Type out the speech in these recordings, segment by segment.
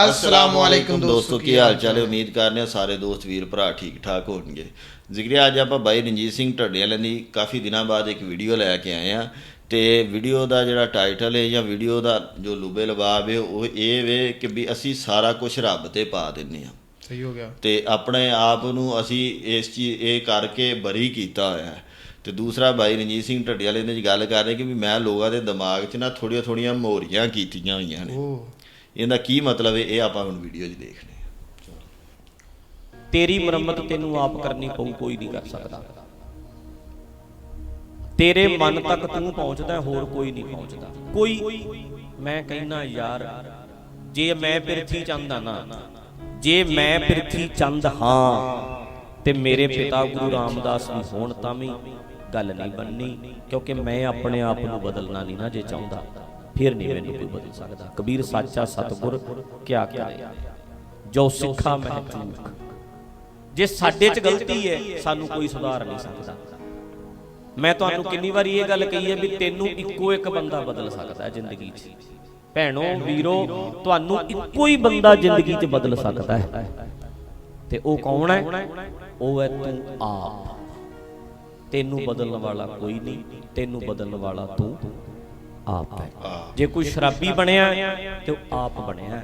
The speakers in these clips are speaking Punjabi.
ਅਸਲਾਮੁ ਦੋਸਤੋ ਕੀ ਹਾਲ ਚਾਲ ਹੈ ਉਮੀਦ ਕਰਨੇ ਹਾਂ ਸਾਰੇ ਦੋਸਤ ਵੀਰ ਭਰਾ ਠੀਕ ਠਾਕ ਹੋਣਗੇ ਜ਼ਿਕਰਿਆ ਅੱਜ ਆਪਾਂ ਬਾਈ ਰਣਜੀਤ ਸਿੰਘ ਢੱਡੇ ਵਾਲਿਆਂ ਦੀ ਕਾਫੀ ਦਿਨਾਂ ਬਾਅਦ ਇੱਕ ਵੀਡੀਓ ਲੈ ਕੇ ਆਏ ਆ ਤੇ ਵੀਡੀਓ ਦਾ ਜਿਹੜਾ ਟਾਈਟਲ ਹੈ ਜਾਂ ਵੀਡੀਓ ਦਾ ਜੋ ਲੁਬੇ ਲਬਾਬ ਹੈ ਉਹ ਇਹ ਵੇ ਕਿ ਵੀ ਅਸੀਂ ਸਾਰਾ ਕੁਝ ਰੱਬ ਤੇ ਪਾ ਦਿੰਨੇ ਆ ਸਹੀ ਹੋ ਗਿਆ ਤੇ ਆਪਣੇ ਆਪ ਨੂੰ ਅਸੀਂ ਇਸ ਚੀਜ਼ ਇਹ ਕਰਕੇ ਬਰੀ ਕੀਤਾ ਹੋਇਆ ਹੈ ਤੇ ਦੂਸਰਾ ਬਾਈ ਰਣਜੀਤ ਸਿੰਘ ਢੱਡੇ ਵਾਲੇ ਨੇ ਜੀ ਗੱਲ ਕਰ ਰਹੇ ਕਿ ਵੀ ਮੈਂ ਲੋਕਾਂ ਦੇ ਦਿਮਾਗ 'ਚ ਨਾ ਥੋੜੀਆਂ ਥੋੜੀਆਂ ਮੋਹਰੀਆਂ ਕੀਤੀਆਂ ਹੋਈਆਂ ਨੇ ਉਹ ਇਹਦਾ ਕੀ ਮਤਲਬ ਹੈ? ਇਹ ਆਪਾਂ ਹੁਣ ਵੀਡੀਓ 'ਚ ਦੇਖਦੇ ਹਾਂ। ਤੇਰੀ ਮੁਰੰਮਤ ਤੈਨੂੰ ਆਪ ਕਰਨੀ ਪਊ, ਕੋਈ ਨਹੀਂ ਕਰ ਸਕਦਾ। ਤੇਰੇ ਮਨ ਤੱਕ ਤੂੰ ਪਹੁੰਚਦਾ, ਹੋਰ ਕੋਈ ਨਹੀਂ ਪਹੁੰਚਦਾ। ਕੋਈ, ਮੈਂ ਕਹਿਣਾ ਯਾਰ, ਜੇ ਮੈਂ ਪ੍ਰਿਥੀ ਚੰਦ ਨਾ, ਜੇ ਮੈਂ ਪ੍ਰਿਥੀ ਚੰਦ ਹਾਂ, ਤੇ ਮੇਰੇ ਪਿਤਾ ਗੁਰੂ ਰਾਮਦਾਸ ਵੀ ਹੋਣ ਤਾਂ ਵੀ ਗੱਲ ਨਹੀਂ ਬਣਨੀ, ਕਿਉਂਕਿ ਮੈਂ ਆਪਣੇ ਆਪ ਨੂੰ ਬਦਲਣਾ ਨਹੀਂ ਨਾ ਜੇ ਚਾਹੁੰਦਾ। ਫਿਰ ਨਹੀਂ ਮੈਨੂੰ ਕੋਈ ਬਦਲ ਸਕਦਾ। ਕਬੀਰ ਸਾਚਾ ਸਤਗੁਰ, ਕਿਆ ਕਿਆ ਜੋ ਸਿੱਖਾ ਮੈਂ ਚੂਕ ਜੇ ਸਾਡੇ 'ਚ ਗਲਤੀ ਹੈ, ਸਾਨੂੰ ਕੋਈ ਸੁਧਾਰ ਨਹੀਂ ਸਕਦਾ। ਮੈਂ ਤੁਹਾਨੂੰ ਕਿੰਨੀ ਵਾਰੀ ਇਹ ਗੱਲ ਕਹੀ ਹੈ ਵੀ ਤੈਨੂੰ ਇੱਕੋ ਇੱਕ ਬੰਦਾ ਬਦਲ ਸਕਦਾ ਹੈ ਜ਼ਿੰਦਗੀ 'ਚ। ਭੈਣੋ, ਵੀਰੋ, ਤੁਹਾਨੂੰ ਇੱਕੋ ਹੀ ਬੰਦਾ ਜ਼ਿੰਦਗੀ 'ਚ ਬਦਲ ਸਕਦਾ ਹੈ। ਤੇ ਉਹ ਕੌਣ ਹੈ? ਉਹ ਹੈ ਤੂੰ ਆਪ। ਤੈਨੂੰ ਬਦਲਣ ਵਾਲਾ ਕੋਈ ਨਹੀਂ, ਤੈਨੂੰ ਬਦਲਣ ਵਾਲਾ ਤੂੰ। ਆਪ ਹੈ। ਜੇ ਕੋਈ ਸ਼ਰਾਬੀ ਬਣਿਆ ਤੇ ਉਹ ਆਪ ਬਣਿਆ।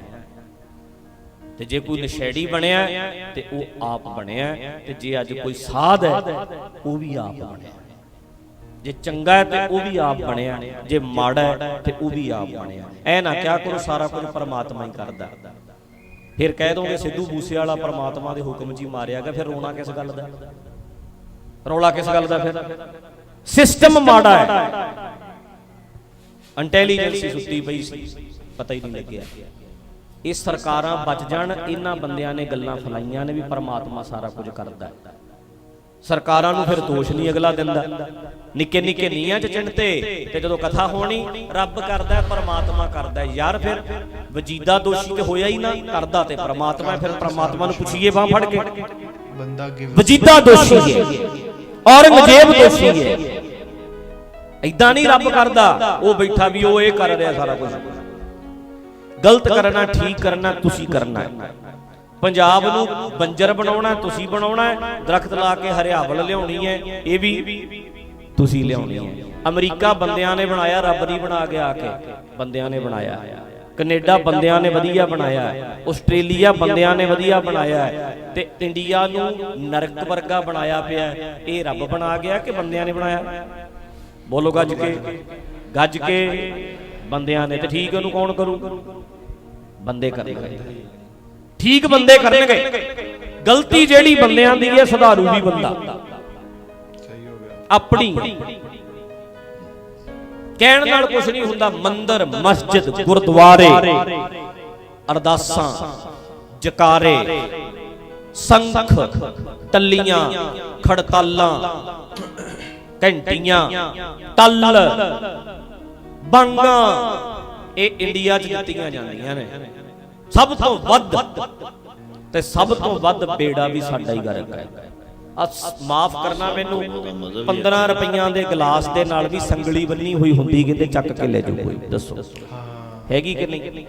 ਤੇ ਜੇ ਕੋਈ ਨਸ਼ੇੜੀ ਬਣਿਆ ਤੇ ਉਹ ਆਪ ਬਣਿਆ। ਤੇ ਜੇ ਅੱਜ ਕੋਈ ਸਾਧ ਹੈ ਉਹ ਵੀ ਆਪ ਬਣਿਆ। ਜੇ ਚੰਗਾ ਹੈ ਤੇ ਉਹ ਵੀ ਆਪ ਬਣਿਆ। ਜੇ ਮਾੜਾ ਹੈ ਤੇ ਉਹ ਵੀ ਆਪ ਬਣਿਆ। ਐ ਨਾ ਕਿਹਾ ਕਰੋ ਸਾਰਾ ਕੁਝ ਪਰਮਾਤਮਾ ਹੀ ਕਰਦਾ। ਫਿਰ ਕਹਿ ਦੋਗੇ ਸਿੱਧੂ ਮੂਸੇ ਵਾਲਾ ਪਰਮਾਤਮਾ ਦੇ ਹੁਕਮ ਹੀ ਮਾਰਿਆ ਗਿਆ ਫਿਰ ਰੋਣਾ ਕਿਸ ਗੱਲ ਦਾ? ਰੌਲਾ ਕਿਸ ਗੱਲ ਦਾ ਫਿਰ? ਸਿਸਟਮ ਮਾੜਾ ਹੈ। ਇੰਟੈਲੀਜੈਂਸੀ ਸੁੱਤੀ ਪਈ ਸੀ। ਪਤਾ ਹੀ ਨਹੀਂ ਲੱਗਿਆ। ਇਹ ਸਰਕਾਰਾਂ ਬਚ ਜਾਣ ਇਹਨਾਂ ਬੰਦਿਆਂ ਨੇ ਗੱਲਾਂ ਫਲਾਈਆਂ ਨੇ ਵੀ ਪਰਮਾਤਮਾ ਸਾਰਾ ਕੁਝ ਕਰਦਾ ਹੈ। ਸਰਕਾਰਾਂ ਨੂੰ ਫਿਰ ਦੋਸ਼ ਨਹੀਂ ਅਗਲਾ ਦਿੰਦਾ। ਨਿੱਕੇ ਨਿੱਕੇ ਨੀਆਂ ਚ ਚਿੰਤੇ ਤੇ ਜਦੋਂ ਕਥਾ ਹੋਣੀ ਰੱਬ ਕਰਦਾ ਪਰਮਾਤਮਾ ਕਰਦਾ। ਯਾਰ ਫਿਰ ਵਜੀਦਾ ਦੋਸ਼ੀ ਤੇ ਹੋਇਆ ਹੀ ਨਾ ਕਰਦਾ ਤੇ ਪਰਮਾਤਮਾ ਫਿਰ ਪਰਮਾਤਮਾ ਨੂੰ ਪੁੱਛੀਏ ਬਾਹ ਫੜ ਕੇ। ਬੰਦਾ ਗਿਵ ਵਜੀਦਾ ਦੋਸ਼ੀ ਹੈ। ਔਰੰਗਜ਼ੇਬ ਦੋਸ਼ੀ ਹੈ। ਐਦਾਂ ਨਹੀਂ ਰੱਬ ਕਰਦਾ ਉਹ ਬੈਠਾ ਵੀ ਉਹ ਇਹ ਕਰ ਰਿਹਾ ਸਾਰਾ ਕੁਝ। ਗਲਤ ਕਰਨਾ ਠੀਕ ਕਰਨਾ ਤੁਸੀਂ ਕਰਨਾ। ਹੈ ਪੰਜਾਬ ਨੂੰ ਬੰਜਰ ਬਣਾਉਣਾ ਤੁਸੀਂ ਬਣਾਉਣਾ ਹੈ। ਦਰਖਤ ਲਾ ਕੇ ਹਰਿਆਵਲ ਲਿਆਉਣੀ ਹੈ। ਇਹ ਵੀ ਤੁਸੀਂ ਲਿਆਉਣੀ ਹੈ। ਅਮਰੀਕਾ ਬੰਦਿਆਂ ਨੇ ਬਣਾਇਆ ਰੱਬ ਨਹੀਂ ਬਣਾ ਕੇ ਆ ਕੇ। ਬੰਦਿਆਂ ਨੇ ਬਣਾਇਆ। ਕੈਨੇਡਾ ਬੰਦਿਆਂ ਨੇ ਵਧੀਆ ਬਣਾਇਆ। ਆਸਟ੍ਰੇਲੀਆ ਬੰਦਿਆਂ ਨੇ ਵਧੀਆ ਬਣਾਇਆ। ਤੇ ਇੰਡੀਆ ਨੂੰ ਨਰਕ ਵਰਗਾ ਬਣਾਇਆ ਪਿਆ। ਇਹ ਰੱਬ ਬਣਾ ਗਿਆ ਕਿ ਬੰਦਿਆਂ ਨੇ ਬਣਾਇਆ। ਬੋਲੋ ਗੱਜ ਕੇ ਗੱਜ ਕੇ ਬੰਦਿਆਂ ਨੇ ਤੇ ਠੀਕ ਉਹਨੂੰ ਕੌਣ ਕਰੂ? ਬੰਦੇ ਕਰਨਗੇ। ਠੀਕ ਬੰਦੇ ਕਰਨਗੇ। ਗਲਤੀ ਜਿਹੜੀ ਬੰਦਿਆਂ ਦੀ ਹੈ, ਸੁਧਾਰੂ ਵੀ ਬੰਦਾ। ਸਹੀ ਹੋ ਗਿਆ ਆਪਣੀ। ਕਹਿਣ ਨਾਲ ਕੁਝ ਨਹੀਂ ਹੁੰਦਾ, ਮੰਦਰ, ਮਸਜਿਦ, ਗੁਰਦੁਆਰੇ, ਅਰਦਾਸਾਂ, ਜਕਾਰੇ, ਸੰਖ, ਟੱਲੀਆਂ, ਖੜਤਾਲਾਂ ਘੰਟੀਆਂ ਟੱਲ ਬੰਗਾ ਇਹ ਇੰਡੀਆ 'ਚ ਦਿੱਤੀਆਂ ਜਾਂਦੀਆਂ ਨੇ। ਸਭ ਤੋਂ ਵੱਧ ਤੇ ਸਭ ਤੋਂ ਵੱਧ ਬੇੜਾ ਵੀ ਸਾਡਾ ਹੀ ਗਰਕ ਹੈ। ਮਾਫ ਕਰਨਾ ਮੈਨੂੰ। 15 ਰੁਪਈਆਂ ਦੇ ਗਲਾਸ ਦੇ ਨਾਲ ਵੀ ਸੰਗਲੀ ਬੰਨੀ ਹੋਈ ਹੁੰਦੀ ਕਿਤੇ ਚੱਕ ਕੇ ਲੈ ਜਾਓ ਕੋਈ। ਦੱਸੋ। ਹਾਂ ਹੈਗੀ ਕਿ ਨਹੀਂ?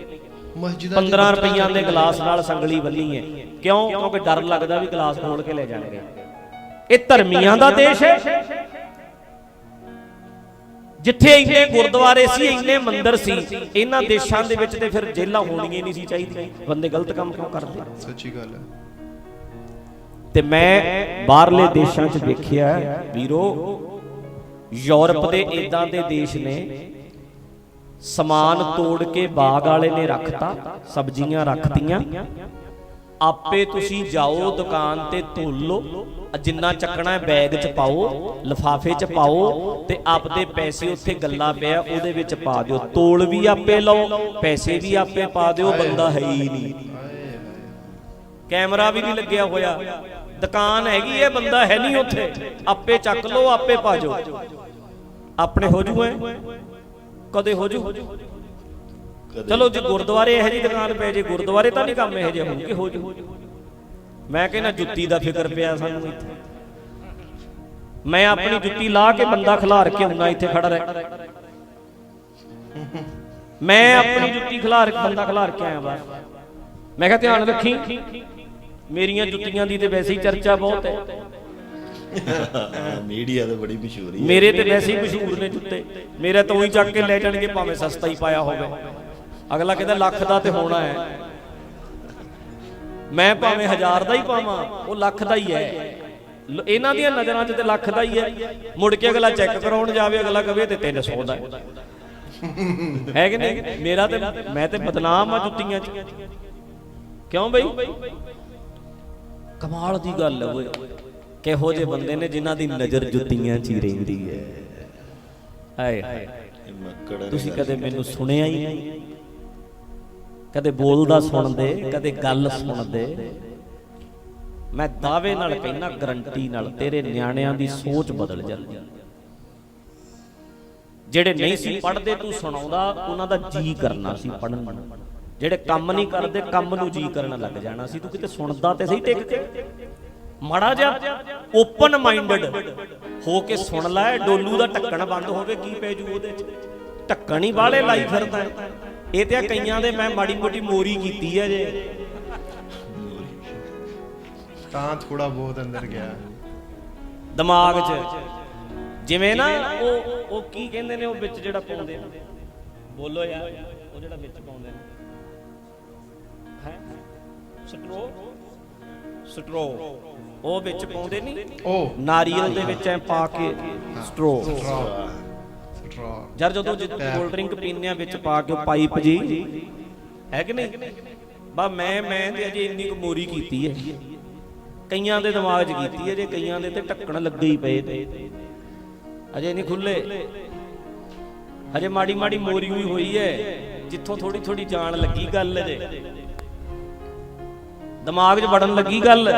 ਮਸਜਿਦਾਂ 'ਚ 15 ਰੁਪਈਆਂ ਦੇ ਗਲਾਸ ਨਾਲ ਸੰਗਲੀ ਬੰਨੀ ਹੈ। ਕਿਉਂ? ਕਿਉਂਕਿ ਡਰ ਲੱਗਦਾ ਵੀ ਗਲਾਸ ਖੋਲ ਕੇ ਲੈ ਜਾਣਗੇ। ਇਹ ਧਰਮੀਆਂ ਦਾ ਦੇਸ਼ ਹੈ। ਜਿੱਥੇ ਇੰਨੇ ਗੁਰਦੁਆਰੇ ਸੀ ਇੰਨੇ ਮੰਦਿਰ ਸੀ ਇਹਨਾਂ ਦੇਸ਼ਾਂ ਦੇ ਵਿੱਚ ਤੇ ਫਿਰ ਜੇਲਾਂ ਹੋਣੀਆਂ ਨਹੀਂ ਸੀ ਚਾਹੀਦੀਆਂ। ਬੰਦੇ ਗਲਤ ਕੰਮ ਕਿਉਂ ਕਰਦੇ? ਸੱਚੀ ਗੱਲ ਹੈ। ਤੇ ਮੈਂ ਬਾਹਰਲੇ ਦੇਸ਼ਾਂ 'ਚ ਵੇਖਿਆ ਵੀਰੋ ਯੂਰਪ ਦੇ ਇਦਾਂ ਦੇ ਦੇਸ਼ ਨੇ ਸਮਾਨ ਤੋੜ ਕੇ ਬਾਗ ਵਾਲੇ ਨੇ ਰੱਖਤਾ ਸਬਜ਼ੀਆਂ ਰੱਖਤੀਆਂ ਆਪੇ ਤੁਸੀਂ ਜਾਓ ਦੁਕਾਨ ਤੇ ਧੁੱਲ ਲਓ, ਜਿੰਨਾ ਚੱਕਣਾ ਹੈ ਬੈਗ 'ਚ ਪਾਓ, ਲਫਾਫੇ 'ਚ ਪਾਓ ਤੇ ਆਪਦੇ ਪੈਸੇ ਉੱਥੇ ਗੱਲਾ ਪਿਆ ਉਹਦੇ ਵਿੱਚ ਪਾ ਦਿਓ। ਤੋਲ ਵੀ ਆਪੇ ਲਓ, ਪੈਸੇ ਵੀ ਆਪੇ ਪਾ ਦਿਓ, ਬੰਦਾ ਹੈ ਹੀ ਨਹੀਂ। ਕੈਮਰਾ ਵੀ ਨਹੀਂ ਲੱਗਿਆ ਹੋਇਆ। ਦੁਕਾਨ ਹੈਗੀ ਹੈ, ਬੰਦਾ ਹੈ ਨਹੀਂ ਉੱਥੇ। ਆਪੇ ਚੱਕ ਲਓ, ਆਪੇ ਪਾ ਜਾਓ ਆਪਣੇ ਹੋ ਜੂ ਕਦੇ ਹੋ ਜੂ? ਚਲੋ ਜੇ ਗੁਰਦੁਆਰੇ ਇਹੋ ਜੀ ਦੁਕਾਨ ਪੈ ਜੇ ਗੁਰਦੁਆਰੇ ਤਾਂ ਨਹੀਂ ਕੰਮ ਇਹੋ ਜਿਹੇ ਹੋਣਗੇ ਹੋ ਜੂ। ਮੈਂ ਕਹਿੰਦਾ ਜੁੱਤੀ ਦਾ ਫਿਕਰ ਪਿਆ ਸਾਨੂੰ ਇੱਥੇ। ਮੈਂ ਆਪਣੀ ਜੁੱਤੀ ਲਾ ਕੇ ਬੰਦਾ ਖਿਲਾਰ ਕੇ ਆਉਣਾ ਇੱਥੇ ਖੜਾ ਰਹਿ। ਮੈਂ ਆਪਣੀ ਜੁੱਤੀ ਖਿਲਾਰ ਕੇ ਬੰਦਾ ਖਿਲਾਰ ਕੇ ਆਇਆ ਬਾਹਰ ਮੈਂ ਕਿਹਾ ਧਿਆਨ ਰੱਖੀ। ਮੇਰੀਆਂ ਜੁੱਤੀਆਂ ਦੀ ਤੇ ਵੈਸੇ ਹੀ ਚਰਚਾ ਬਹੁਤ ਹੈ। ਮੀਡੀਆ ਤੇ ਬੜੀ ਮਸ਼ਹੂਰੀ ਹੈ। ਮੇਰੇ ਤੇ ਵੈਸੇ ਹੀ ਮਸ਼ਹੂਰ ਨੇ ਜੁੱਤੇ। ਮੇਰੇ ਤੋਂ ਹੀ ਚੱਕ ਕੇ ਲੈ ਜਾਣਗੇ ਭਾਵੇਂ ਸਸਤਾ ਹੀ ਪਾਇਆ ਹੋਵੇ। ਅਗਲਾ ਕਹਿੰਦਾ ਲੱਖ ਦਾ ਤੇ ਹੋਣਾ ਹੈ। ਮੈਂ ਭਾਵੇਂ ਹਜ਼ਾਰ ਦਾ ਹੀ ਪਾਵਾਂ, ਉਹ ਲੱਖ ਦਾ ਹੀ ਹੈ। ਇਹਨਾਂ ਦੀਆਂ ਨਜ਼ਰਾਂ 'ਚ ਤੇ ਲੱਖ ਦਾ ਹੀ ਹੈ। ਮੁੜ ਕੇ ਅਗਲਾ ਚੈੱਕ ਕਰਾਉਣ ਜਾਵੇ, ਅਗਲਾ ਕਵੇ ਤੇ 300 ਦਾ ਹੈ। ਕਿ ਨਹੀਂ? ਮੇਰਾ ਤੇ ਮੈਂ ਤੇ ਬਦਨਾਮ ਆ ਜੁੱਤੀਆਂ 'ਚ। ਕਿਉਂ ਬਈ? ਕਮਾਲ ਦੀ ਗੱਲ ਹੈ ਓਏ। ਕਿਹੋ ਜਿਹੇ ਬੰਦੇ ਨੇ ਜਿਨ੍ਹਾਂ ਦੀ ਨਜ਼ਰ ਜੁੱਤੀਆਂ 'ਚ ਹੀ ਰਹਿੰਦੀ ਹੈ। ਹਾਏ ਹਾਏ। ਤੁਸੀਂ ਕਦੇ ਮੈਨੂੰ ਸੁਣਿਆ ਹੀ ਨਹੀਂ? ਕਦੇ ਬੋਲਦਾ ਸੁਣਦੇ, ਕਦੇ ਗੱਲ ਸੁਣਦੇ। ਮੈਂ ਦਾਅਵੇ ਨਾਲ ਕਹਿਣਾ ਗਰੰਟੀ ਨਾਲ ਤੇਰੇ ਨਿਆਣਿਆਂ ਦੀ ਸੋਚ ਬਦਲ ਜਾਂਦੀ। ਜਿਹੜੇ ਨਹੀਂ ਸੀ ਪੜ੍ਹਦੇ, ਤੂੰ ਸੁਣਾਉਂਦਾ, ਉਹਨਾਂ ਦਾ ਜੀ ਕਰਨਾ ਸੀ ਪੜਨ ਨੂੰ। ਜਿਹੜੇ ਕੰਮ ਨਹੀਂ ਕਰਦੇ, ਕੰਮ ਨੂੰ ਜੀ ਕਰਨ ਲੱਗ ਜਾਣਾ ਸੀ। ਤੂੰ ਕਿਤੇ ਸੁਣਦਾ ਤੇ ਸਹੀ ਟਿਕ ਕੇ। ਮਾੜਾ ਜਿਹਾ ਓਪਨ ਮਾਈਂਡਡ ਹੋ ਕੇ ਸੁਣ ਲੈ, ਡੋਲੂ ਦਾ ਢੱਕਣ ਬੰਦ ਹੋਵੇ ਕੀ ਪੈ ਜੂ ਉਹਦੇ ਚ? ਢੱਕਣ ਹੀ ਬਾਹਲੇ ਲਾਈ ਫਿਰਦਾ। ਇਹ ਤੇ ਆ ਕਈਆਂ ਦੇ ਮੈਂ ਮਾੜੀ ਮੋਟੀ ਮੋਰੀ ਕੀਤੀ ਹੈ ਜੇ। ਤਾਂ ਥੋੜਾ ਬਹੁਤ ਅੰਦਰ ਗਿਆ। ਦਿਮਾਗ 'ਚ। ਜਿਵੇਂ ਨਾ ਉਹ ਉਹ ਕੀ ਕਹਿੰਦੇ ਨੇ ਉਹ ਵਿੱਚ ਜਿਹੜਾ ਪਾਉਂਦੇ ਨੇ ਬੋਲੋ ਯਾਰ ਉਹ ਜਿਹੜਾ ਵਿੱਚ ਪਾਉਂਦੇ ਨੇ। ਹੈ? ਸਟਰੋ ਸਟਰੋ ਉਹ ਵਿੱਚ ਪਾਉਂਦੇ ਨਹੀਂ ਉਹ ਨਾਰੀਅਲ ਦੇ ਵਿੱਚ ਐ ਪਾ ਕੇ ਸਟਰੋ ਯਾਰ ਜਦੋਂ ਕੋਲਡ ਡਰਿੰਕ ਪੀਂਦੇ ਆ ਵਿੱਚ ਪਾ ਕੇ ਪਾਈਪ ਜੀ। ਹੈ ਕਿ ਨਹੀਂ? ਬਾ ਮੈਂ ਮੈਂ ਤੇ ਅਜੇ ਇੰਨੀ ਕੁ ਮੋਰੀ ਕੀਤੀ ਹੈ। ਕਈਆਂ ਦੇ ਦਿਮਾਗ 'ਚ ਕੀਤੀ ਹੈ ਜੇ ਕਈਆਂ ਦੇ ਤੇ ਢੱਕਣ ਲੱਗੇ ਹੀ ਪਏ ਤੇ। ਅਜੇ ਨਹੀਂ ਖੁੱਲੇ। ਹਜੇ ਮਾੜੀ ਮਾੜੀ ਮੋਰੀ ਹੋਈ ਹੋਈ ਹੈ। ਜਿੱਥੋਂ ਥੋੜੀ ਥੋੜੀ ਜਾਣ ਲੱਗੀ ਗੱਲ ਜੇ। ਦਿਮਾਗ 'ਚ ਵੜਨ ਲੱਗੀ ਗੱਲ।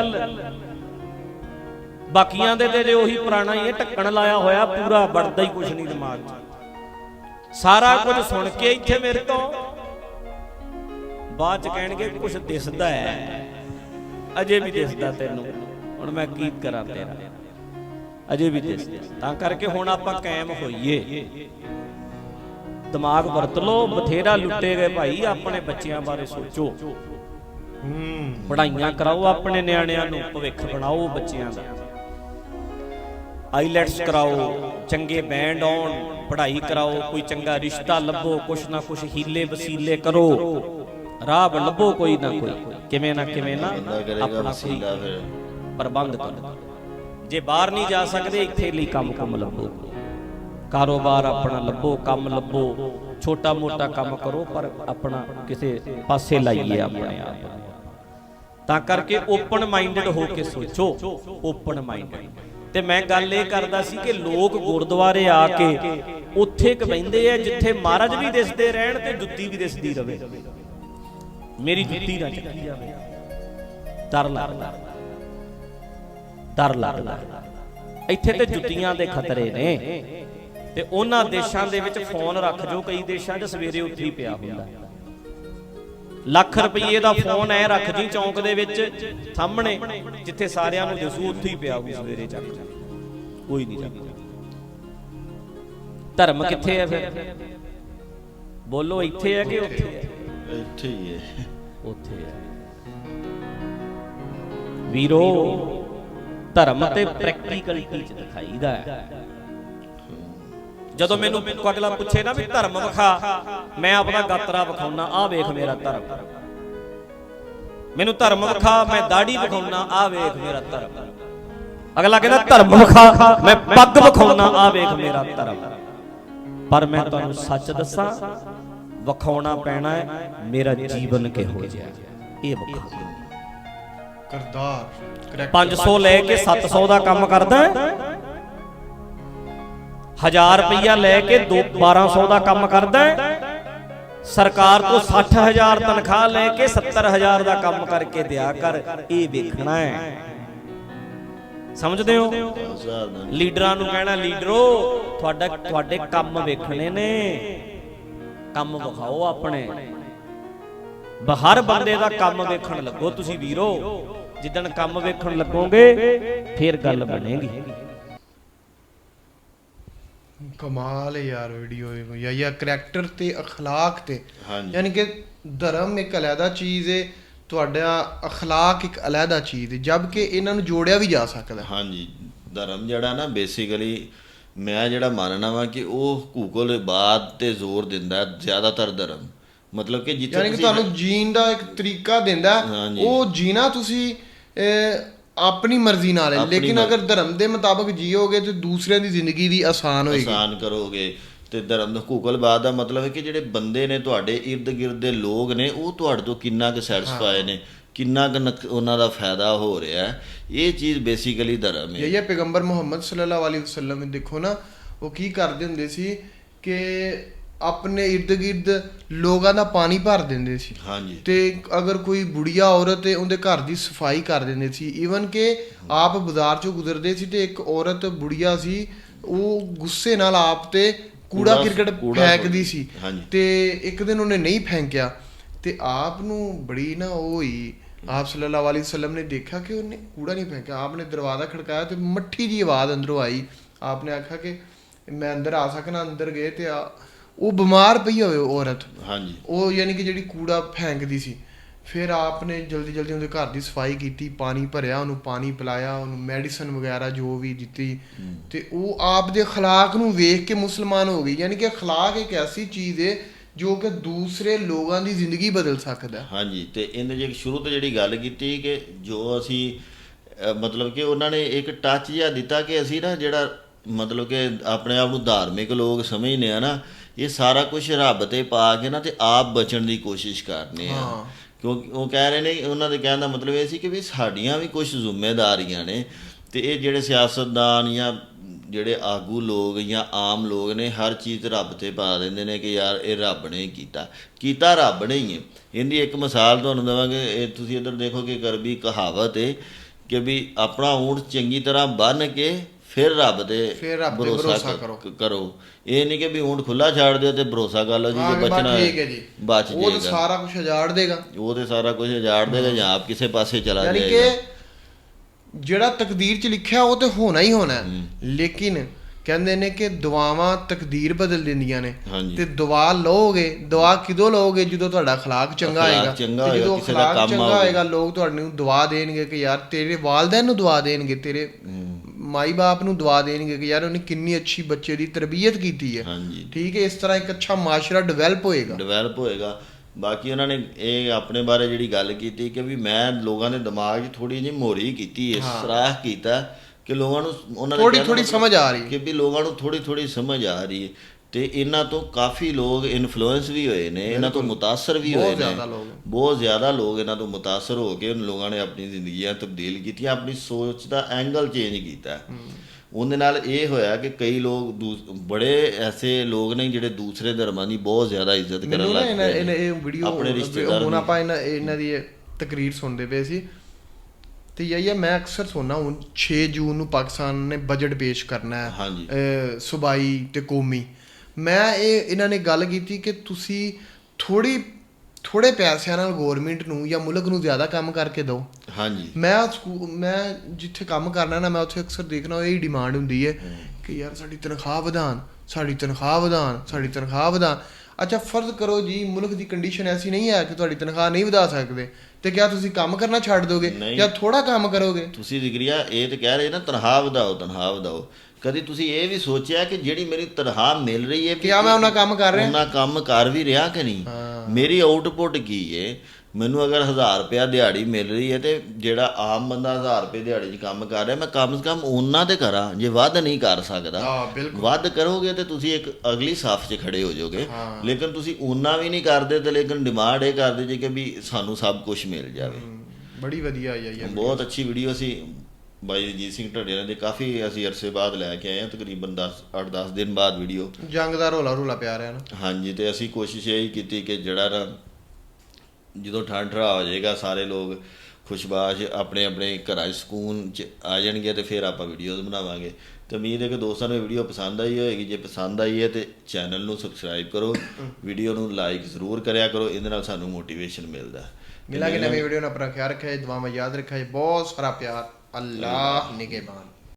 ਬਾਕੀਆਂ ਦੇ ਤੇ ਜੇ ਉਹੀ ਪੁਰਾਣਾ ਹੀ ਹੈ ਢੱਕਣ ਲਾਇਆ ਹੋਇਆ ਪੂਰਾ ਵੜਦਾ ਹੀ ਕੁਝ ਨਹੀਂ ਦਿਮਾਗ 'ਚ। ਸਾਰਾ ਕੁਝ ਸੁਣ ਕੇ ਇੱਥੇ ਮੇਰੇ ਤੋਂ ਬਾਅਦ 'ਚ ਕਹਿਣਗੇ ਕੁਝ ਦਿਸਦਾ ਹੈ। ਅਜੇ ਵੀ ਦਿਸਦਾ ਤੈਨੂੰ। ਹੁਣ ਮੈਂ ਕੀ ਕਰਾਂ ਤੇਰਾ? ਅਜੇ ਵੀ ਦਿਸਦਾ। ਤਾਂ ਕਰਕੇ ਹੁਣ ਆਪਾਂ ਕਾਇਮ ਹੋਈਏ। ਦਿਮਾਗ ਵਰਤ ਲੋ ਬਥੇਰਾ ਲੁੱਟੇ ਗਏ ਭਾਈ, ਆਪਣੇ ਬੱਚਿਆਂ ਬਾਰੇ ਸੋਚੋ। ਹੂੰ ਪੜਾਈਆਂ ਕਰਾਓ ਆਪਣੇ ਨਿਆਣਿਆਂ ਨੂੰ, ਭਵਿੱਖ ਬਣਾਓ ਬੱਚਿਆਂ ਦਾ। ਆਈਲੈਟਸ ਕਰਾਓ। ਚੰਗੇ ਬੈਂਡ ਆਉਣ ਪੜ੍ਹਾਈ ਕਰਾਓ ਕੋਈ ਚੰਗਾ ਰਿਸ਼ਤਾ ਲੱਭੋ ਕੁਛ ਨਾ ਕੁਛ ਹੀਲੇ ਵਸੀਲੇ ਕਰੋ। ਰਾਹ ਲੱਭੋ ਕੋਈ ਨਾ ਕੋਈ। ਕਿਵੇਂ ਨਾ ਕਿਵੇਂ ਨਾ ਆਪਣਾ ਕੋਈ ਪ੍ਰਬੰਧ ਕਰੋ ਜੇ ਬਾਹਰ ਨਹੀਂ ਜਾ ਸਕਦੇ ਇੱਥੇ ਲਈ ਕੰਮ ਕੰਮ ਲੱਭੋ। ਕਾਰੋਬਾਰ ਆਪਣਾ ਲੱਭੋ ਕੰਮ ਲੱਭੋ। ਛੋਟਾ ਮੋਟਾ ਕੰਮ ਕਰੋ ਪਰ ਆਪਣਾ ਕਿਸੇ ਪਾਸੇ ਲਾਈਏ ਆਪਣੇ ਆਪ। ਤਾਂ ਕਰਕੇ ਓਪਨ ਮਾਈਂਡਡ ਹੋ ਕੇ ਸੋਚੋ। ਓਪਨ ਮਾਈਂਡਡ ਤੇ ਮੈਂ ਗੱਲ ਇਹ ਕਰਦਾ ਸੀ ਕਿ ਲੋਕ ਗੁਰਦੁਆਰੇ ਆ ਕੇ ਉੱਥੇ ਕ ਬੈੰਦੇ ਆ ਜਿੱਥੇ ਮਹਾਰਾਜ ਵੀ ਦਿਸਦੇ ਰਹਿਣ ਤੇ ਜੁੱਤੀ ਵੀ ਦਿਸਦੀ ਰਵੇ। ਮੇਰੀ ਜੁੱਤੀ ਨਾ ਚੱਕੀ ਜਾਵੇ। ਡਰ ਲੱਗਦਾ। ਡਰ ਲੱਗਦਾ। ਇੱਥੇ ਤੇ ਜੁੱਤੀਆਂ ਦੇ ਖਤਰੇ ਨੇ। ਤੇ ਉਹਨਾਂ ਦੇਸ਼ਾਂ ਦੇ ਵਿੱਚ ਫੋਨ ਰੱਖ ਜੋ ਕਈ ਦੇਸ਼ਾਂ 'ਚ ਸਵੇਰੇ ਹੀ ਪਿਆ ਹੁੰਦਾ। ਲੱਖ ਰੁਪਏ ਦਾ ਫੋਨ ਐ ਰੱਖ ਜੀ ਚੌਂਕ ਦੇ ਵਿੱਚ ਸਾਹਮਣੇ ਜਿੱਥੇ ਸਾਰਿਆਂ ਨੂੰ ਦਿਸੂ ਉੱਥੇ ਹੀ ਪਿਆ ਹੋਊ ਸਵੇਰੇ ਚੱਕ ਕੋਈ ਨਹੀਂ ਚੱਕਦਾ ਧਰਮ ਕਿੱਥੇ ਹੈ ਫਿਰ? ਬੋਲੋ ਇੱਥੇ ਹੈ ਕਿ ਉੱਥੇ? ਹੈ ਇੱਥੇ ਹੀ ਹੈ। ਉੱਥੇ ਹੈ ਵੀਰੋ ਧਰਮ ਤੇ ਪ੍ਰੈਕਟੀਕਲਿਟੀ ਚ ਦਿਖਾਈਦਾ ਹੈ। ਜਦੋਂ ਮੈਨੂੰ ਅਗਲਾ ਪੁੱਛੇ ਨਾ ਵੀ ਧਰਮ ਵਿਖਾ ਮੈਂ ਆਪਣਾ ਗਾਤਰਾ ਵਿਖਾਉਣਾ ਆਹ ਵੇਖ ਮੇਰਾ ਧਰਮ। ਮੈਨੂੰ ਧਰਮ ਵਿਖਾ ਮੈਂ ਦਾੜੀ ਵਿਖਾਉਣਾ ਆਹ ਵੇਖ ਮੇਰਾ ਧਰਮ। ਅਗਲਾ ਕਹਿੰਦਾ ਧਰਮ ਵਿਖਾ ਮੈਂ ਪੱਗ ਵਿਖਾਉਣਾ ਆਹ ਵੇਖ ਮੇਰਾ ਧਰਮ। ਪਰ ਮੈਂ ਤੁਹਾਨੂੰ ਸੱਚ ਦੱਸਾਂ ਵਿਖਾਉਣਾ ਪੈਣਾ ਹੈ ਮੇਰਾ ਜੀਵਨ ਕਿਹੋ ਜਿਹਾ। ਇਹ ਵਿਖਾਉਣਾ ਕਰਦਾਰ ਕਰੈਕਟ 500 ਲੈ ਕੇ 700 ਦਾ ਕੰਮ ਕਰਦਾ ਹੈ। 1000 ਰੁਪਈਆ ਲੈ ਕੇ 1200 ਦਾ ਕੰਮ ਕਰਦਾ ਹੈ। ਸਰਕਾਰ ਤੋਂ 60000 ਤਨਖਾਹ ਲੈ ਕੇ 70000 ਦਾ ਕੰਮ ਕਰਕੇ ਦਿਆ ਕਰ। ਇਹ ਵੇਖਣਾ ਹੈ। ਸਮਝਦੇ ਹੋ? ਲੀਡਰਾਂ ਨੂੰ ਕਹਿਣਾ ਲੀਡਰੋ ਤੁਹਾਡਾ ਤੁਹਾਡੇ ਕੰਮ ਵੇਖਣੇ ਨੇ। ਕੰਮ ਵਿਖਾਓ ਆਪਣੇ। ਹਰ ਬੰਦੇ ਦਾ ਕੰਮ ਵੇਖਣ ਲੱਗੋ। ਤੁਸੀਂ ਵੀਰੋ ਜਿੱਦਣ ਕੰਮ ਵੇਖਣ ਲੱਗੋਗੇ ਫੇਰ ਗੱਲ ਬਣੇਗੀ। ਕਮਾਲ ਹੈ ਯਾਰ ਵੀਡੀਓ ਇਹ ਜਾਂ ਜਾਂ ਕਰੈਕਟਰ ਤੇ اخلاق ਤੇ ਹਾਂਜੀ ਯਾਨੀ ਕਿ ਧਰਮ ਇੱਕ ਅਲੱਗਾ ਚੀਜ਼ ਹੈ ਤੁਹਾਡਾ ਅਖਲਾਕ ਇੱਕ ਅਲੱਗਾ ਚੀਜ਼ ਹੈ ਜਦਕਿ ਇਹਨਾਂ ਨੂੰ ਜੋੜਿਆ ਵੀ ਜਾ ਸਕਦਾ ਹਾਂਜੀ ਧਰਮ ਜਿਹੜਾ ਨਾ ਬੇਸਿਕਲੀ ਮੈਂ ਜਿਹੜਾ ਮੰਨਣਾ ਵਾਂ ਕਿ ਉਹ ਹਕੂਕਲ ਬਾਤ ਤੇ ਜ਼ੋਰ ਦਿੰਦਾ ਹੈ, ਜ਼ਿਆਦਾਤਰ ਧਰਮ ਮਤਲਬ ਕਿ ਜਿੱਥੇ ਯਾਨੀ ਕਿ ਤੁਸੀਂ- ਤੁਹਾਨੂੰ ਜੀਣ ਦਾ ਇੱਕ ਤਰੀਕਾ ਦਿੰਦਾ ਹੈ। ਹਾਂਜੀ। ਉਹ ਜੀਣਾ ਤੁਸੀਂ ਅਹ, ਆਪਣੀ ਮਰਜ਼ੀ ਨਾਲ ਹੈ। ਲੇਕਿਨ ਅਗਰ ਧਰਮ ਦੇ ਮੁਤਾਬਕ ਜੀਓਗੇ ਤੇ ਦੂਸਰਿਆਂ ਦੀ ਜ਼ਿੰਦਗੀ ਵੀ ਆਸਾਨ ਹੋਏਗੀ। ਆਸਾਨ ਕਰੋਗੇ ਤੇ ਧਰਮ ਦਾ ਹਕੂਕਲ ਬਾਤ ਦਾ ਮਤਲਬ ਹੈ ਕਿ ਜਿਹੜੇ ਬੰਦੇ ਨੇ ਤੁਹਾਡੇ ਇਰਦ ਗਿਰਦ ਦੇ ਲੋਕ ਨੇ ਉਹ ਤੁਹਾਡੇ ਤੋਂ ਕਿੰਨਾ ਕੁ ਸੈਟੀਸਫਾਈ ਨੇ ਕਿੰਨਾ ਕੁ ਉਹਨਾਂ ਦਾ ਫਾਇਦਾ ਹੋ ਰਿਹਾ ਹੈ। ਇਹ ਚੀਜ਼ ਬੇਸਿਕਲੀ ਧਰਮ ਹੈ। ਇਹ ਪੈਗੰਬਰ ਮੁਹੰਮਦ ਸੱਲੱਲਾਹੁ ਅਲੈਹਿ ਵਸੱਲਮ ਦੇਖੋ ਨਾ ਉਹ ਕੀ ਕਰਦੇ ਹੁੰਦੇ ਸੀ ਕਿ ਆਪਣੇ ਇਰਦ ਗਿਰਦ ਲੋਕਾਂ ਦਾ ਪਾਣੀ ਭਰ ਦਿੰਦੇ ਸੀ। ਹਾਂਜੀ। ਤੇ ਅਗਰ ਕੋਈ ਬੁੜੀਆ ਔਰਤ ਹੈ ਉਹਦੇ ਘਰ ਦੀ ਸਫ਼ਾਈ ਕਰ ਦਿੰਦੇ ਸੀ ਈਵਨ ਕਿ ਆਪ ਬਾਜ਼ਾਰ ਚੋਂ ਗੁਜ਼ਰਦੇ ਸੀ ਤੇ ਇੱਕ ਔਰਤ ਬੁੜੀਆ ਸੀ ਉਹ ਗੁੱਸੇ ਨਾਲ ਆਪ ਤੇ ਕੂੜਾ ਕਿਰਕਟ ਫੈਂਕਦੀ ਸੀ। ਤੇ ਇੱਕ ਦਿਨ ਉਹਨੇ ਨਹੀਂ ਫੈਂਕਿਆ। ਤੇ ਆਪ ਨੂੰ ਬੜੀ ਨਾ ਉਹ ਹੋਈ। ਆਪ ਸੱਲੱਲਾਹੁ ਅਲੈਹਿ ਵਸੱਲਮ ਨੇ ਦੇਖਿਆ ਕਿ ਉਹਨੇ ਕੂੜਾ ਨਹੀਂ ਫੈਂਕਿਆ। ਆਪ ਨੇ ਦਰਵਾਜ਼ਾ ਖੜਕਾਇਆ ਤੇ ਮੱਠੀ ਜੀ ਆਵਾਜ਼ ਅੰਦਰੋਂ ਆਈ। ਆਪ ਨੇ ਆਖਿਆ ਕਿ ਮੈਂ ਅੰਦਰ ਆ ਸਕਣਾ ਅੰਦਰ ਗਏ ਤੇ ਆ- ਉਹ ਬਿਮਾਰ ਪਈ ਹੋਵੇ ਉਹ ਔਰਤ ਹਾਂਜੀ ਉਹ ਯਾਨੀ ਕਿ ਜਿਹੜੀ ਕੂੜਾ ਫੈਂਕਦੀ ਸੀ ਫਿਰ ਆਪ ਨੇ ਜਲਦੀ ਜਲਦੀ ਉਹਦੇ ਘਰ ਦੀ ਸਫਾਈ ਕੀਤੀ ਪਾਣੀ ਭਰਿਆ ਉਹਨੂੰ ਪਾਣੀ ਪਿਲਾਇਆ ਉਹਨੂੰ ਮੈਡੀਸਨ ਵਗੈਰਾ ਜੋ ਵੀ ਦਿੱਤੀ ਤੇ ਉਹ ਆਪ ਦੇ اخلاق ਨੂੰ ਵੇਖ ਕੇ ਮੁਸਲਮਾਨ ਹੋ ਗਈ ਯਾਨੀ ਕਿ اخلاق ਇੱਕ ਐਸੀ ਚੀਜ਼ ਹੈ ਜੋ ਕਿ ਦੂਸਰੇ ਲੋਕਾਂ ਦੀ ਜ਼ਿੰਦਗੀ ਬਦਲ ਸਕਦਾ ਹੈ। ਹਾਂਜੀ ਤੇ ਇਹਦੇ ਜੇ ਸ਼ੁਰੂ ਤੋਂ ਜਿਹੜੀ ਗੱਲ ਕੀਤੀ ਕਿ ਜੋ ਅਸੀਂ ਅਹ, ਮਤਲਬ ਕਿ ਉਹਨਾਂ ਨੇ ਇੱਕ ਟੱਚ ਜਿਹਾ ਦਿੱਤਾ ਕਿ ਅਸੀਂ ਨਾ ਜਿਹੜਾ ਮਤਲਬ ਕਿ ਆਪਣੇ ਆਪ ਨੂੰ ਧਾਰਮਿਕ ਲੋਕ ਸਮਝਦੇ ਆ ਨਾ ਇਹ ਸਾਰਾ ਕੁਝ ਰੱਬ ਤੇ ਪਾ ਕੇ ਨਾ ਤੇ ਆਪ ਬਚਣ ਦੀ ਕੋਸ਼ਿਸ਼ ਕਰਨੇ ਆ। ਕਿਉਂਕਿ ਉਹ ਕਹਿ ਰਹੇ ਨੇ ਉਹਨਾਂ ਦੇ ਕਹਿਣ ਦਾ ਮਤਲਬ ਇਹ ਸੀ ਕਿ ਵੀ ਸਾਡੀਆਂ ਵੀ ਕੁਝ ਜ਼ਿੰਮੇਵਾਰੀਆਂ ਨੇ ਤੇ ਇਹ ਜਿਹੜੇ ਸਿਆਸਤਦਾਨ ਜਾਂ ਜਿਹੜੇ ਆਗੂ ਲੋਕ ਜਾਂ ਆਮ ਲੋਕ ਨੇ ਹਰ ਚੀਜ਼ ਰੱਬ ਤੇ ਪਾ ਦਿੰਦੇ ਨੇ ਕਿ ਯਾਰ ਇਹ ਰੱਬ ਨੇ ਕੀਤਾ। ਕੀਤਾ ਰੱਬ ਨੇ ਹੀ ਹੈ। ਇਹਦੀ ਇੱਕ ਮਿਸਾਲ ਤੁਹਾਨੂੰ ਦਵਾਂਗੇ ਇਹ ਤੁਸੀਂ ਇੱਧਰ ਦੇਖੋ ਕਿ ਇੱਕ ਅਰਬੀ ਕਹਾਵਤ ਹੈ ਕਿ ਵੀ ਆਪਣਾ ਊਂਟ ਚੰਗੀ ਤਰ੍ਹਾਂ ਬੰਨ ਕੇ ਫਿਰ ਰੱਬ ਤੇ ਫਿਰ ਰੱਬ ਤੇ ਭਰੋਸਾ ਕ- ਕਰੋ। ਕਰੋ ਇਹ ਨਹੀਂ ਕਿ ਵੀ ਊਂਟ ਖੁੱਲਾ ਛੱਡ ਦਿਓ ਤੇ ਭਰੋਸਾ ਕਰ ਲਓ ਜੀ ਹਾਂ ਕਿ ਕਿ ਬਸ ਬਚਣਾ ਠੀਕ ਹੈ ਜੀ ਬਚ ਉਹ ਤਾਂ ਜਾਏਗਾ ਸਾਰਾ ਕੁਝ ਉਜਾੜ ਦੇਗਾ ਉਹ ਤੇ ਸਾਰਾ ਕੁਝ ਉਜਾੜ ਦੇਗਾ ਜਾਂ ਆਪ ਕਿਸੇ ਪਾਸੇ ਚਲਾ ਯਾਨੀ ਜਾਏਗਾ ਕਿ ਜਿਹੜਾ ਤਕਦੀਰ 'ਚ ਲਿਖਿਆ ਉਹ ਤੇ ਹੋਣਾ ਹੀ ਹੋਣਾ ਹੈ। ਲੇਕਿਨ ਕਹਿੰਦੇ ਨੇ ਕਿ ਦੁਆਵਾਂ ਤਕਦੀਰ ਬਦਲ ਦਿੰਦੀਆਂ ਨੇ ਹਾਂਜੀ। ਤੇ ਦੁਆ ਲਓਗੇ ਦੁਆ ਕਿਦੋਂ ਲਓਗੇ ਜਦੋਂ ਤੁਹਾਡਾ اخلاق ਚੰਗਾ ਅਖਲਾਕ ਹੋਏਗਾ ਚੰਗਾ ਤੇ ਹੋਏਗਾ, ਜਦੋਂ ਕਿਸੇ ਦਾ اخلاق ਕੰਮ ਚੰਗਾ ਆਊਗਾ। ਹੋਏਗਾ ਲੋਕ ਤੁਹਾਨੂੰ ਦੁਆ ਦੇਣਗੇ ਕਿ ਯਾਰ ਤੇਰੇ ਵਾਲਿਦੈਨ ਨੂੰ ਦੁਆ ਦੇਣਗੇ ਤੇਰੇ ਮਾਈ ਬਾਪ ਨੂੰ ਦੁਆ ਦੇਣਗੇ ਕਿ ਯਾਰ ਉਹਨੇ ਕਿੰਨੀ ਅੱਛੀ ਬੱਚੇ ਦੀ ਤਰਬੀਅਤ ਕੀਤੀ ਹੈ। ਹਾਂਜੀ। ਠੀਕ ਹੈ ਇਸ ਤਰ੍ਹਾਂ ਇੱਕ ਅੱਛਾ ਮਾਸ਼ਰਾ ਡਿਵੈਲਪ ਹੋਏਗਾ। ਡਿਵੈਲਪ ਹੋਏਗਾ। ਬਾਕੀ ਉਹਨਾਂ ਨੇ ਇਹ ਆਪਣੇ ਬਾਰੇ ਜਿਹੜੀ ਗੱਲ ਕੀਤੀ ਕਿ ਵੀ ਮੈਂ ਲੋਕਾਂ ਦੇ ਦਿਮਾਗ 'ਚ ਥੋੜੀ ਜਿਹੀ ਮੋਰੀ ਕੀਤੀ ਹੈ। ਸਰਾਖ ਕੀਤਾ ਕਿ ਲੋਕਾਂ ਨੂੰ ਉਹਨਾਂ ਨੇ ਥੋੜੀ ਥੋੜੀ ਸਮਝ ਆ ਰਹੀ ਹੈ। ਕਿ ਵੀ ਲੋਕਾਂ ਨੂੰ ਥੋੜੀ ਥੋੜੀ ਸਮਝ ਆ ਰਹੀ ਹੈ। ਤੇ ਇਹਨਾਂ ਤੋਂ ਕਾਫੀ ਲੋਕ ਇਨਫਲੂਐਂਸ ਵੀ ਹੋਏ ਨੇ ਇਹਨਾਂ ਤੋਂ ਮੁਤਾਸਰ ਵੀ ਹੋਏ ਨੇ ਜ਼ਿਆਦਾ ਲੋਕ। ਬਹੁਤ ਜ਼ਿਆਦਾ ਲੋਕ ਇਹਨਾਂ ਤੋਂ ਮੁਤਾਸਰ ਹੋ ਕੇ ਉਹਨਾਂ ਲੋਕਾਂ ਨੇ ਆਪਣੀ ਜ਼ਿੰਦਗੀਆਂ ਤਬਦੀਲ ਕੀਤੀਆਂ ਆਪਣੀ ਸੋਚ ਦਾ ਐਂਗਲ ਚੇਂਜ ਕੀਤਾ ਉਹਦੇ ਨਾਲ ਇਹ ਹੋਇਆ ਕਿ ਕਈ ਲੋਕ ਬੜੇ ਐਸੇ ਲੋਕ ਨੇ ਜਿਹੜੇ ਦੂਸਰੇ ਧਰਮਾਂ ਦੀ ਬਹੁਤ ਜ਼ਿਆਦਾ ਇੱਜ਼ਤ ਕਰਨ ਲੱਗ ਪਏ ਨੇ। ਇਹ ਵੀਡੀਓ ਆਪਣੇ ਰਿਸ਼ਤੇਦਾਰ ਹੁਣ ਨੂੰ। ਆਪਾਂ ਇਹਨਾਂ ਇਹਨਾਂ ਦੀ ਤਕਰੀਰ ਸੁਣਦੇ ਪਏ ਸੀ ਤੇ ਯਾਰ ਮੈਂ ਅਕਸਰ ਸੁਣਨਾ ਹੁਣ 6 ਜੂਨ ਨੂੰ ਪਾਕਿਸਤਾਨ ਨੇ ਬਜਟ ਪੇਸ਼ ਕਰਨਾ ਹੈ ਹਾਂਜੀ। ਸੂਬਾਈ ਤੇ ਕੌਮੀ ਮੈਂ ਇਹ ਇਹਨਾਂ ਨੇ ਗੱਲ ਕੀਤੀ ਕਿ ਤੁਸੀਂ ਥੋੜੀ ਥੋੜੇ ਪੈਸਿਆਂ ਨਾਲ ਗਵਰਨਮੈਂਟ ਨੂੰ ਜਾਂ ਮੁਲਕ ਨੂੰ ਜ਼ਿਆਦਾ ਕੰਮ ਕਰਕੇ ਦਿਓ। ਹਾਂਜੀ। ਮੈਂ ਮੈਂ ਜਿੱਥੇ ਕੰਮ ਕਰਨਾ ਨਾ ਮੈਂ ਉੱਥੇ ਅਕਸਰ ਦੇਖਣਾ ਇਹ ਡਿਮਾਂਡ ਹੁੰਦੀ ਹੈ ਕਿ ਯਾਰ ਸਾਡੀ ਤਨਖਾਹ ਵਧਾਣ ਸਾਡੀ ਤਨਖਾਹ ਵਧਾਣ ਸਾਡੀ ਤਨਖਾਹ ਵਧਾਣ ਅੱਛਾ ਫਰਜ਼ ਕਰੋ ਜੀ ਮੁਲਕ ਦੀ ਕੰਡੀਸ਼ਨ ਐਸੀ ਨਹੀਂ ਹੈ ਕਿ ਤੁਹਾਡੀ ਤਨਖਾਹ ਨਹੀਂ ਵਧਾ ਸਕਦੇ ਤੇ ਕਿਆ ਤੁਸੀਂ ਕੰਮ ਕਰਨਾ ਛੱਡ ਦੋਗੇ। ਜਾਂ ਥੋੜਾ ਕੰਮ ਕਰੋਗੇ? ਤੁਸੀਂ ਜ਼ਿਕਰੀਆ ਇਹ ਤੇ ਕਹਿ ਰਹੇ ਨਾ ਤਨਖਾਹ ਵਧਾਓ ਤਨਖਾਹ ਵਧਾਓ। ਕਦੀ ਤੁਸੀਂ ਇਹ ਵੀ ਸੋਚਿਆ ਕਿ ਜਿਹੜੀ ਮੇਰੀ ਤਨਖਾਹ ਮਿਲ ਰਹੀ ਹੈ ਕਿਆ ਮੈਂ ਉਹਨਾਂ ਕੰਮ ਕਰ ਰਿਹਾ? ਉਹਨਾਂ ਕੰਮ ਕਰ ਵੀ ਰਿਹਾ ਕਿ ਨਹੀਂ? ਮੇਰੀ ਆਊਟਪੁੱਟ ਕੀ ਹੈ ਮੈਨੂੰ ਅਗਰ 1000 ਰੁਪਇਆ ਦਿਹਾੜੀ ਮਿਲ ਰਹੀ ਹੈ ਤੇ ਜਿਹੜਾ ਆਮ ਬੰਦਾ 1000 ਰੁਪਏ ਦਿਹਾੜੀ 'ਚ ਕੰਮ ਕਰ ਰਿਹਾ ਮੈਂ ਕਮ ਸੇ ਕਮ ਉਹਨਾਂ ਤੇ ਕਰਾਂ ਜੇ ਵੱਧ ਨਹੀਂ ਕਰ ਸਕਦਾ। ਵੱਧ ਕਰੋਗੇ ਤੇ ਤੁਸੀਂ ਇੱਕ ਅਗਲੀ ਸਾਫ਼ 'ਚ ਖੜੇ ਹੋ ਜਾਓਗੇ। ਲੇਕਿਨ ਤੁਸੀਂ ਉਹਨਾਂ ਵੀ ਨਹੀਂ ਕਰਦੇ ਤੇ ਲੇਕਿਨ ਡਿਮਾਂਡ ਇਹ ਕਰਦੇ ਜੇ ਕਿ ਵੀ ਸਾਨੂੰ ਸਭ ਕੁਝ ਮਿਲ ਜਾਵੇ। ਬੜੀ ਵਧੀਆ ਆਈ ਹੈ ਬਹੁਤ ਅੱਛੀ ਵੀਡੀਓ ਸੀ ਬਾਈ ਰਣਜੀਤ ਸਿੰਘ ਢੱਡੇਰਾਂ ਦੇ ਕਾਫੀ ਅਸੀਂ ਅਰਸੇ ਬਾਅਦ ਲੈ ਕੇ ਆਏ ਹਾਂ ਤਕਰੀਬਨ 10 8-10 ਦਿਨ ਬਾਅਦ ਵੀਡੀਓ ਜੰਗ ਦਾ ਰੋਲਾ ਰੋਲਾ ਪਿਆ ਰਿਹਾ ਨਾ। ਹਾਂਜੀ ਤੇ ਅਸੀਂ ਕੋਸ਼ਿਸ਼ ਇਹ ਹੀ ਕੀਤੀ ਕਿ ਜਿਹੜਾ ਨਾ ਜਦੋਂ ਠੰਡ ਠਰਾ ਹੋ ਜਾਏਗਾ ਸਾਰੇ ਲੋਕ ਖੁਸ਼ਬਾਸ਼ ਆਪਣੇ ਆਪਣੇ ਘਰਾਂ 'ਚ ਸਕੂਨ 'ਚ ਆ ਜਾਣਗੇ ਤੇ ਫਿਰ ਆਪਾਂ ਵੀਡੀਓਜ਼ ਬਣਾਵਾਂਗੇ। ਤੇ ਉਮੀਦ ਹੈ ਕਿ ਦੋਸਤਾਂ ਨੂੰ ਵੀਡੀਓ ਪਸੰਦ ਆਈ ਹੋਏਗੀ। ਜੇ ਪਸੰਦ ਆਈ ਹੈ ਤੇ ਚੈਨਲ ਨੂੰ ਸਬਸਕ੍ਰਾਈਬ ਕਰੋ। ਵੀਡੀਓ ਨੂੰ ਲਾਈਕ ਜ਼ਰੂਰ ਕਰਿਆ ਕਰੋ। ਇਹਦੇ ਨਾਲ ਸਾਨੂੰ ਮੋਟੀਵੇਸ਼ਨ ਮਿਲਦਾ। ਮਿਲਾਂਗੇ ਨਵੀਂ ਵੀਡੀਓ ਨਾਲ ਆਪਣਾ ਖਿਆਲ ਰੱਖਿਆ ਦੁਆਵਾਂ ਯਾਦ ਰੱਖਿਆ। ਬਹੁਤ ਸਾਰਾ ਪਿਆਰ। ਅੱਲਾਹ ਨਿਗਹਿਬਾਨ